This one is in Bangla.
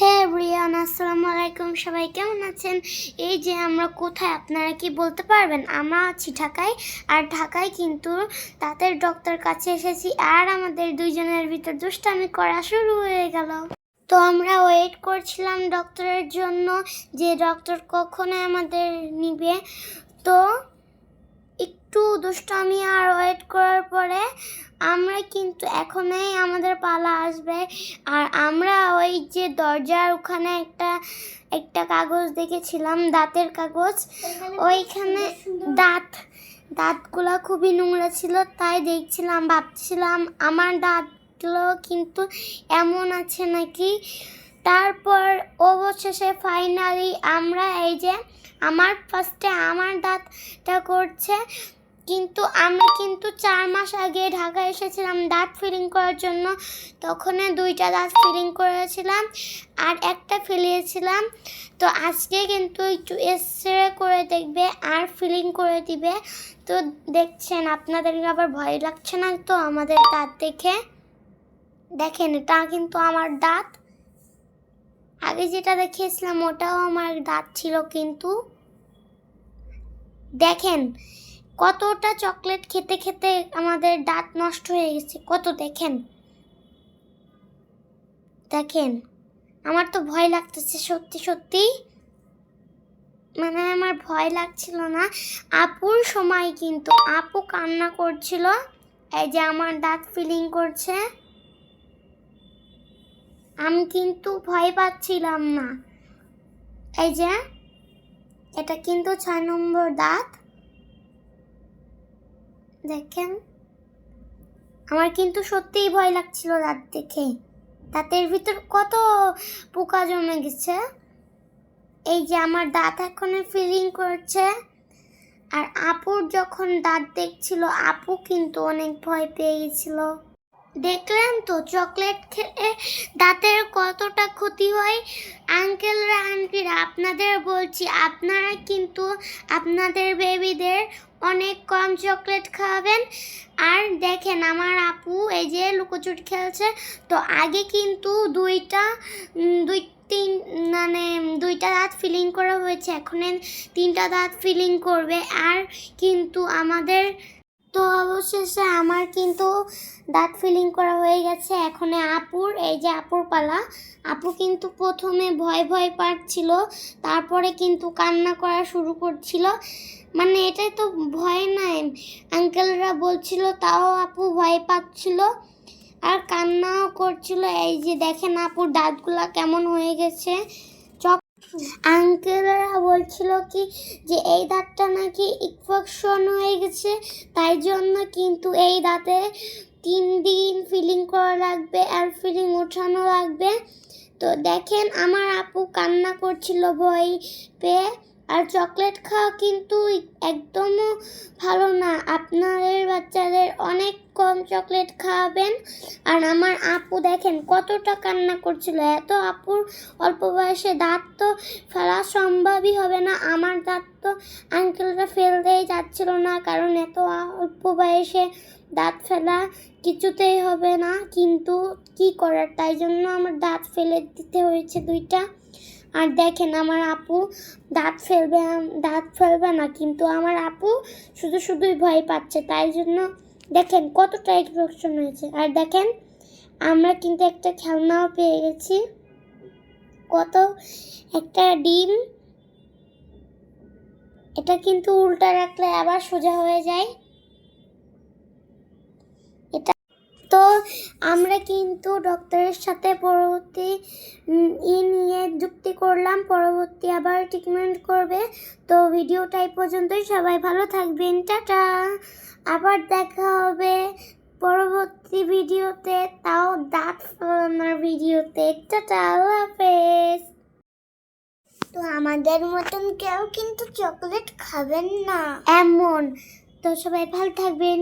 হ্যাঁ রিয়ান, আসসালামু আলাইকুম। সবাই কেমন আছেন? এই যে আমরা কোথায়, আপনারা কি বলতে পারবেন? আমরা আছি ঢাকায়, আর ঢাকায় কিন্তু দাঁতের ডক্টর কাছে এসেছি, আর আমাদের দুইজনের ভিতর দুষ্টামি করা শুরু হয়ে গেল। তো আমরা ওয়েট করছিলাম ডক্টরের জন্য যে ডক্টর কখনো আমাদের নিবে। তো একটু দুষ্টামি আর ওয়েট করার পরে আমরা কিন্তু এখনই আমাদের পালা আসবে। আর আমরা ওই যে দরজার ওখানে একটা একটা কাগজ দেখেছিলাম দাঁতের কাগজ। ওইখানে দাঁত দাঁতগুলো খুবই নোংরা ছিল তাই দেখছিলাম ভাবছিলাম আমার দাঁতগুলো কিন্তু এমন আছে নাকি? তারপর অবশেষে ফাইনালি আমরা এই যে আমার ফার্স্টে আমার দাঁতটা করছে। কিন্তু আমি কিন্তু চার মাস আগে ঢাকা এসেছিলাম দাঁত ফিলিং করার জন্য। তখন দুইটা দাঁত ফিলিং করেছিলাম আর একটা ফেলিয়েছিলাম। তো আজকে কিন্তু একটু এক্সরে করে দেখবে, আর ফিলিং করে দিবে। তো দেখছেন আপনাদের আবার ভয় লাগছে না তো আমাদের দাঁত দেখে? দেখেন, এটা কিন্তু আমার দাঁত। আগে যেটা দেখিয়েছিলাম, ওটাও আমার দাঁত ছিল কিন্তু। দেখেন, কতটা চকলেট খেতে খেতে আমাদের দাঁত নষ্ট হয়ে গেছে। কত দেখেন। দেখেন, আমার তো ভয় লাগতেছে সত্যি সত্যি। মানে আমার ভয় লাগছিল না। আপুর সময় কিন্তু আপু কান্না করছিল, এই যে আমার দাঁত ফিলিং করছে। আমি কিন্তু ভয় পাচ্ছিলাম না। এই যে, এটা কিন্তু ছয় নম্বর দাঁত। দেখেন, আমার কিন্তু সত্যিই ভয় লাগছিল দাঁত দেখে। দাঁতের ভিতর কত পোকা জমে গেছে। এই যে আমার দাঁত এখন ফিলিং করছে। আর আপুর যখন দাঁত দেখছিল, আপু কিন্তু অনেক ভয় পেয়ে গেছিল দেখলেন তো, চকলেট খেলে দাঁতের কতটা ক্ষতি হয়? আঙ্কেলরা আন্টিরা আপনাদের বলছি, আপনারা কিন্তু আপনাদের বেবিদের অনেক কম চকলেট খাওয়াবেন। আর দেখেন, আমার আপু এই যে লুকোচুট খেলছে, তো আগে কিন্তু দুইটা দুই, তিন মানে দুইটা দাঁত ফিলিং করা হয়েছে, এখন তিনটা দাঁত ফিলিং করবে। আর কিন্তু আমাদের তো অবশেষে আমার কিন্তু দাঁত ফিলিং করা হয়ে গেছে। এখন আপুর, এই যে আপুর পালা, আপু কিন্তু প্রথমে ভয় ভয় পাচ্ছিল, তারপরে কিন্তু কান্না করা শুরু করছিল। মানে এটাই তো ভয় নাই। আঙ্কেলরা বলছিল, তাও আপু ভয় পাচ্ছিল। আর কান্নাও করছিল। এই যে দেখেন আপুর দাঁতগুলা কেমন হয়ে গেছে। চক আঙ্কেলরা বলছিল কি যে এই দাঁতটা নাকি ইনফেকশন হয়ে গেছে, তাই জন্য কিন্তু এই দাঁতে তিন দিন ফিলিং করা লাগবে আর ফিলিং ওঠানো লাগবে। তো দেখেন, আমার আপু কান্না করছিল ভয় পেয়ে। আর চকলেট খাওয়া কিন্তু একদমও ভালো না। আপনাদের বাচ্চাদের অনেক কম চকলেট খাওয়াবেন। আর আমার আপু দেখেন কতটা কান্না করছিল। এত আপুর অল্প বয়সে দাঁত তো ফেলা সম্ভবই হবে না। আমার দাঁত তো আঙ্কেলরা ফেলতেই যাচ্ছিল না। কারণ এত অল্প বয়সে দাঁত ফেলা কিছুতেই হবে না। কিন্তু কি করার? তাই জন্য আমার দাঁত ফেলে দিতে হয়েছে দুইটা। আর দেখেন আমার আপু দাঁত ফেলবে দাঁত ফেলবে না, কিন্তু আমার আপু শুধু শুধুই ভয় পাচ্ছে, তাই জন্য দেখেন কতটা ইনফেকশন হয়েছে। আর দেখেন, আমরা কিন্তু একটা খেলনাও পেয়ে গেছি। কত একটা ডিম। এটা কিন্তু উল্টা রাখলে আবার সোজা হয়ে যায় এটা তো আমরা কিন্তু ডক্টরের সাথে পরবর্তী ই নিয়ে যুক্তি করলাম পরবর্তী আবার ট্রিটমেন্ট করবে। তো ভিডিওটা এই পর্যন্তই। সবাই ভালো থাকবেন। টাটা! আবার দেখা হবে পরবর্তী ভিডিওতে তাও দাঁত ফলানোর ভিডিওতে টাটা! আল্লাহ হাফেজ! তো আমাদের মতন কেউ কিন্তু চকলেট খাবেন না। এমন। তো সবাই ভালো থাকবেন।